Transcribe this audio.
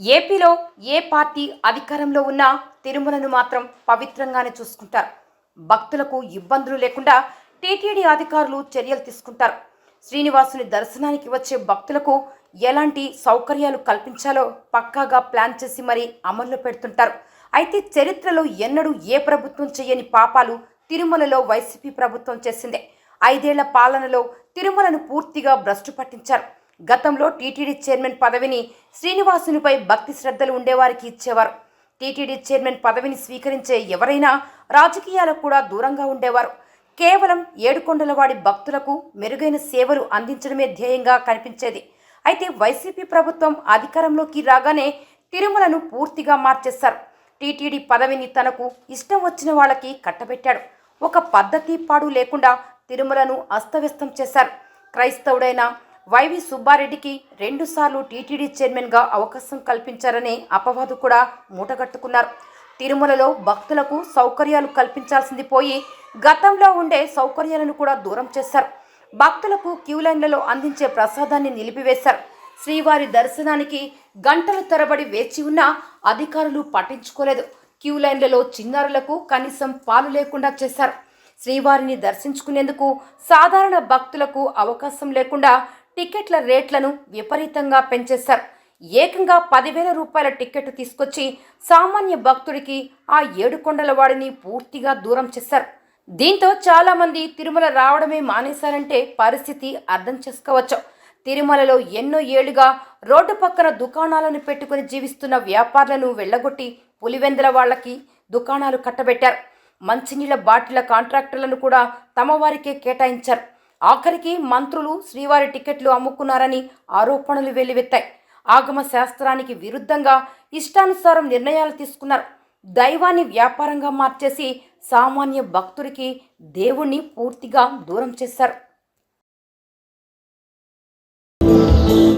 ఏపీలో ఏ పార్టీ అధికారంలో ఉన్నా తిరుమలను మాత్రం పవిత్రంగానే చూసుకుంటారు. భక్తులకు ఇబ్బందులు లేకుండా టీటీడీ అధికారులు చర్యలు తీసుకుంటారు. శ్రీనివాసుని దర్శనానికి వచ్చే భక్తులకు ఎలాంటి సౌకర్యాలు కల్పించాలో పక్కాగా ప్లాన్ చేసి మరీ అమల్లో పెడుతుంటారు. అయితే చరిత్రలో ఎన్నడూ ఏ ప్రభుత్వం చేయని పాపాలు తిరుమలలో వైసీపీ ప్రభుత్వం చేసిందే. ఐదేళ్ళ పాలనలో తిరుమలను పూర్తిగా భ్రష్టు పట్టించారు. గతంలో టీటీడీ చైర్మన్ పదవిని శ్రీనివాసునిపై భక్తి శ్రద్ధలు ఉండేవారికి ఇచ్చేవారు. టీటీడీ చైర్మన్ పదవిని స్వీకరించే ఎవరైనా రాజకీయాలకు కూడా దూరంగా ఉండేవారు. కేవలం ఏడుకొండలవాడి భక్తులకు మెరుగైన సేవలు అందించడమే ధ్యేయంగా కనిపించేది. అయితే వైసీపీ ప్రభుత్వం అధికారంలోకి రాగానే తిరుమలను పూర్తిగా మార్చేశారు. టీటీడీ పదవిని తనకు ఇష్టం వచ్చిన వాళ్ళకి కట్టబెట్టాడు. ఒక పద్ధతి పాడు లేకుండా తిరుమలను అస్తవ్యస్తం చేశారు. క్రైస్తవుడైన వైవి సుబ్బారెడ్డికి రెండుసార్లు టీటీడీ చైర్మన్గా అవకాశం కల్పించారనే అపవాదు కూడా మూటగట్టుకున్నారు. తిరుమలలో భక్తులకు సౌకర్యాలు కల్పించాల్సింది పోయి గతంలో ఉండే సౌకర్యాలను కూడా దూరం చేశారు. భక్తులకు క్యూ లైన్లలో అందించే ప్రసాదాన్ని నిలిపివేశారు. శ్రీవారి దర్శనానికి గంటల తరబడి వేచి ఉన్నా అధికారులు పట్టించుకోలేదు. క్యూ లైన్లలో చిన్నారులకు కనీసం పాలు లేకుండా చేశారు. శ్రీవారిని దర్శించుకునేందుకు సాధారణ భక్తులకు అవకాశం లేకుండా టికెట్ల రేట్లను విపరీతంగా పెంచేశారు. ఏకంగా పదివేల రూపాయల టికెట్ తీసుకొచ్చి సామాన్య భక్తుడికి ఆ ఏడుకొండల వాడిని పూర్తిగా దూరం చేశారు. దీంతో చాలామంది తిరుమల రావడమే మానేశారంటే పరిస్థితి అర్థం చేసుకోవచ్చు. తిరుమలలో ఎన్నో ఏళ్ళుగా రోడ్డు పక్కన దుకాణాలను పెట్టుకుని జీవిస్తున్న వ్యాపారులను వెళ్ళగొట్టి పులివెందుల వాళ్ళకి దుకాణాలు కట్టబెట్టారు. మంచినీళ్ళ బాటిల కాంట్రాక్టర్లను కూడా తమ వారికే కేటాయించారు. ఆఖరికి మంత్రులు శ్రీవారి టికెట్లు అమ్ముకున్నారని ఆరోపణలు వెల్లువెత్తాయి. ఆగమ శాస్త్రానికి విరుద్ధంగా ఇష్టానుసారం నిర్ణయాలు తీసుకున్నారు. దైవాన్ని వ్యాపారంగా మార్చేసి సామాన్య భక్తుడికి దేవుణ్ణి పూర్తిగా దూరం చేశారు.